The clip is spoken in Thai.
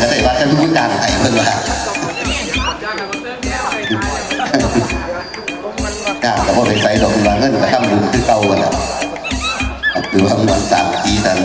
นะแต่ว่าจะรู้ดังไอ้เพื่อนว่าก้าแต่ว่าเปใส่ดอกบันเงินไปทำบุญคือเก่ากันแหละคือว่ามันสามปีสัน